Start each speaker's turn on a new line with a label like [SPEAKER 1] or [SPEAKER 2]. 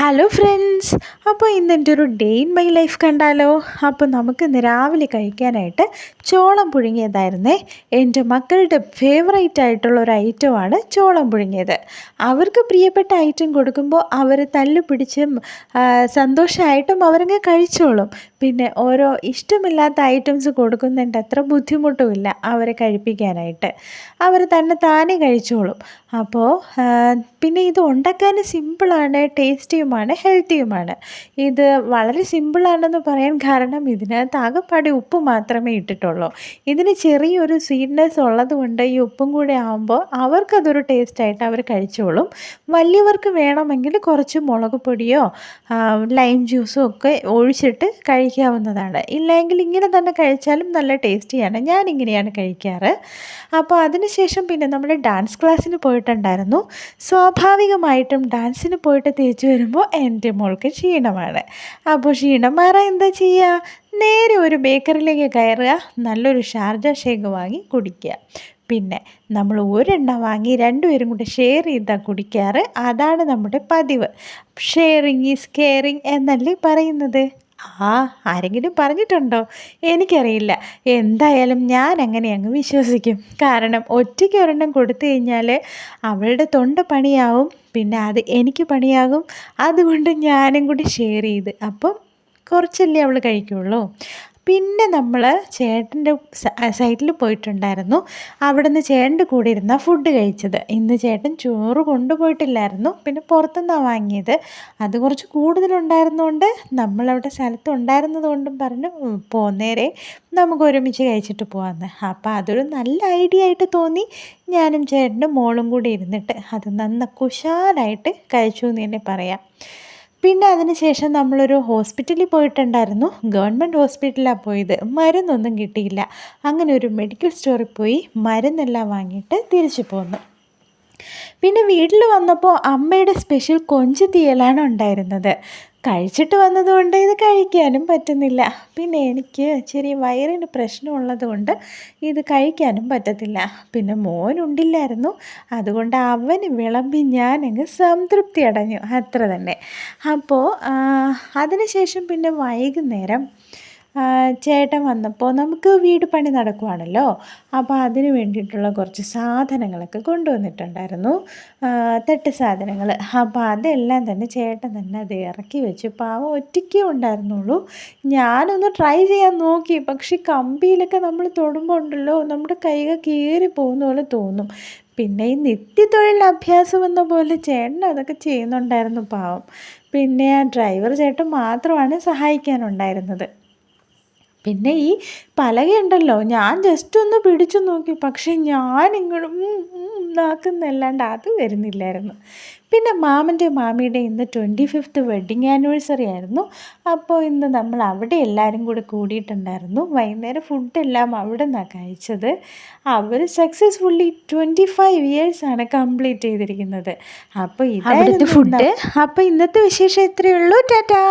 [SPEAKER 1] Hello friends അപ്പോൾ ഇന്ന് എന്റെ ഒരു ഡേ ഇൻ മൈ ലൈഫ് കണ്ടാലോ? അപ്പോൾ നമുക്ക് ഇന്ന് രാവിലെ കഴിക്കാനായിട്ട് ചോളം പുഴുങ്ങിയതായിരുന്നേ. എന്റെ മക്കളുടെ ഫേവറേറ്റ് ആയിട്ടുള്ള ഒരു ഐറ്റമാണ് ചോളം പുഴുങ്ങിയത്. അവർക്ക് പ്രിയപ്പെട്ട ഐറ്റം കൊടുക്കുമ്പോൾ അവർ തല്ലു പിടിച്ചും സന്തോഷമായിട്ടും അവരങ്ങ് കഴിച്ചോളും. പിന്നെ ഓരോ ഇഷ്ടമില്ലാത്ത ഐറ്റംസ് കൊടുക്കുന്നുണ്ട്. അത്ര ബുദ്ധിമുട്ടുമില്ല അവരെ കഴിപ്പിക്കാനായിട്ട്. അവർ തന്നെ താനേ കഴിച്ചോളും. അപ്പോൾ പിന്നെ ഇത് ഉണ്ടാക്കാൻ സിമ്പിളാണ് ടേസ്റ്റിയുമാണ് ഹെൽത്തിയുമാണ് ഇത് വളരെ സിമ്പിളാണെന്ന് പറയാൻ കാരണം ഇതിനകത്ത് ആകെപ്പാടെ ഉപ്പ് മാത്രമേ ഇട്ടിട്ടുള്ളൂ. ഇതിന് ചെറിയൊരു സ്വീറ്റ്നെസ് ഉള്ളതുകൊണ്ട് ഈ ഉപ്പും കൂടെ ആകുമ്പോൾ അവർക്കതൊരു ടേസ്റ്റായിട്ട് അവർ കഴിച്ചോളും. വലിയവർക്ക് വേണമെങ്കിൽ കുറച്ച് മുളക് പൊടിയോ ലൈം ജ്യൂസോ ഒക്കെ ഒഴിച്ചിട്ട് കഴിക്കാവുന്നതാണ്. ഇല്ലെങ്കിൽ ഇങ്ങനെ തന്നെ കഴിച്ചാലും നല്ല ടേസ്റ്റിയാണ്. ഞാൻ ഇങ്ങനെയാണ് കഴിക്കാറ്. അപ്പോൾ അതിനുശേഷം പിന്നെ നമ്മൾ ഡാൻസ് ക്ലാസ്സിന് പോയിട്ടുണ്ടായിരുന്നു. സ്വാഭാവികമായിട്ടും ഡാൻസിന് പോയിട്ട് തിരിച്ചു വരുമ്പോൾ എന്റെ മോൾക്ക് ക്ഷീണമാണ്. അപ്പോൾ ക്ഷീണം എന്താ ചെയ്യുക? നേരെ ഒരു ബേക്കറിയിലേക്ക് കയറുക. നല്ലൊരു ഷാർജ ഷേക്ക് വാങ്ങി കുടിക്കുക. പിന്നെ നമ്മൾ ഒരെണ്ണം വാങ്ങി രണ്ടുപേരും കൂടെ ഷെയർ ചെയ്താൽ കുടിക്കാറ്. അതാണ് നമ്മുടെ പതിവ്. ഷെയറിങ് ഈസ് കെയറിങ് എന്നല്ലേ പറയുന്നത്? ആ ആരെങ്കിലും പറഞ്ഞിട്ടുണ്ടോ? എനിക്കറിയില്ല. എന്തായാലും ഞാൻ അങ്ങനെ അങ്ങ് വിശ്വസിക്കും. കാരണം ഒറ്റയ്ക്ക് ഒരെണ്ണം കൊടുത്തു കഴിഞ്ഞാൽ അവളുടെ തൊണ്ട പണിയാവും പിന്നെ അത് എനിക്ക് പണിയാകും. അതുകൊണ്ട് ഞാനും കൂടി ഷെയർ ചെയ്ത്. അപ്പം കുറച്ചല്ലേ അവൾ കഴിക്കുള്ളൂ. പിന്നെ നമ്മൾ ചേട്ടന്റെ സൈറ്റിൽ പോയിട്ടുണ്ടായിരുന്നു. അവിടെ നിന്ന് ചേട്ടന്റെ കൂടെ ഇരുന്ന ഫുഡ് കഴിച്ചത്. ഇന്ന് ചേട്ടൻ ചോറ് കൊണ്ടുപോയിട്ടില്ലായിരുന്നു. പിന്നെ പുറത്തുനിന്നാണ് വാങ്ങിയത്. അത് കുറച്ച് കൂടുതലുണ്ടായിരുന്നുകൊണ്ട് നമ്മളവിടെ സ്ഥലത്ത് ഉണ്ടായിരുന്നതുകൊണ്ടും പറഞ്ഞു പോന്നേരെ നമുക്ക് ഒരുമിച്ച് കഴിച്ചിട്ട് പോകാമെന്ന് അപ്പോൾ അതൊരു നല്ല ഐഡിയ ആയിട്ട് തോന്നി. ഞാനും ചേട്ടനും മോളും കൂടി ഇരുന്നിട്ട് അത് നന്ന കുശാലായിട്ട് കഴിച്ചു എന്ന് തന്നെ പറയാം. പിന്നെ അതിനുശേഷം നമ്മളൊരു ഹോസ്പിറ്റലിൽ പോയിട്ടുണ്ടായിരുന്നു. ഗവൺമെന്റ് ഹോസ്പിറ്റലിലാണ് പോയത്. മരുന്നൊന്നും കിട്ടിയില്ല. അങ്ങനെ ഒരു മെഡിക്കൽ സ്റ്റോറിൽ പോയി മരുന്നെല്ലാം വാങ്ങിയിട്ട് തിരിച്ചു പോന്നു. പിന്നെ വീട്ടിൽ വന്നപ്പോൾ അമ്മയുടെ സ്പെഷ്യൽ കൊഞ്ച് തീയലാണ് ഉണ്ടായിരുന്നത്. കഴിച്ചിട്ട് വന്നതുകൊണ്ട് ഇത് കഴിക്കാനും പറ്റുന്നില്ല. പിന്നെ എനിക്ക് ചെറിയ വയറിന് പ്രശ്നമുള്ളത് കൊണ്ട് ഇത് കഴിക്കാനും പറ്റത്തില്ല. പിന്നെ മോനുണ്ടില്ലായിരുന്നു. അതുകൊണ്ട് അവന് വിളമ്പി ഞാനങ്ങ് സംതൃപ്തി അടഞ്ഞു അത്ര തന്നെ. അപ്പോൾ അതിനുശേഷം പിന്നെ വൈകുന്നേരം ചേട്ടൻ വന്നപ്പോൾ നമുക്ക് വീട് പണി നടക്കുവാണല്ലോ. അപ്പോൾ അതിന് വേണ്ടിയിട്ടുള്ള കുറച്ച് സാധനങ്ങളൊക്കെ കൊണ്ടുവന്നിട്ടുണ്ടായിരുന്നു. തെട്ട് സാധനങ്ങൾ അപ്പോൾ അതെല്ലാം തന്നെ ചേട്ടൻ തന്നെ അത് ഇറക്കി വെച്ച് പാവം ഒറ്റയ്ക്കേ ഉണ്ടായിരുന്നുള്ളൂ. ഞാനൊന്ന് ട്രൈ ചെയ്യാൻ നോക്കി. പക്ഷേ കമ്പിയിലൊക്കെ നമ്മൾ തൊടുമ്പോൾ ഉണ്ടല്ലോ നമ്മുടെ കൈകൾ കീറി പോകുന്ന പോലെ തോന്നും. പിന്നെ ഈ നിത്യതൊഴിൽ അഭ്യാസം എന്ന പോലെ ചേട്ടൻ അതൊക്കെ ചെയ്യുന്നുണ്ടായിരുന്നു പാവം. പിന്നെ ആ ഡ്രൈവർ ചേട്ടൻ മാത്രമാണ് സഹായിക്കാനുണ്ടായിരുന്നത്. പിന്നെ ഈ പലകയുണ്ടല്ലോ ഞാൻ ജസ്റ്റ് ഒന്ന് പിടിച്ചു നോക്കി പക്ഷേ ഞാൻ ഇങ്ങോട്ടും നാക്കുന്നല്ലാണ്ട് അത് വരുന്നില്ലായിരുന്നു. പിന്നെ മാമന്റെ മാമിയുടെ ഇന്ന് ട്വന്റി ഫിഫ്ത്ത് വെഡ്ഡിങ് ആനിവേഴ്സറി ആയിരുന്നു. അപ്പോൾ ഇന്ന് നമ്മൾ അവിടെ എല്ലാവരും കൂടെ കൂടിയിട്ടുണ്ടായിരുന്നു. വൈകുന്നേരം ഫുഡെല്ലാം അവിടെ നിന്നാണ് കഴിച്ചത്. അവർ സക്സസ്ഫുള്ളി ട്വന്റി ഫൈവ് ഇയേഴ്സാണ് കംപ്ലീറ്റ് ചെയ്തിരിക്കുന്നത്. അപ്പോൾ ഇതായിരുന്നു ഫുഡ് അപ്പോൾ ഇന്നത്തെ വിശേഷം ഇത്രയേ ഉള്ളൂ. ടാറ്റാ.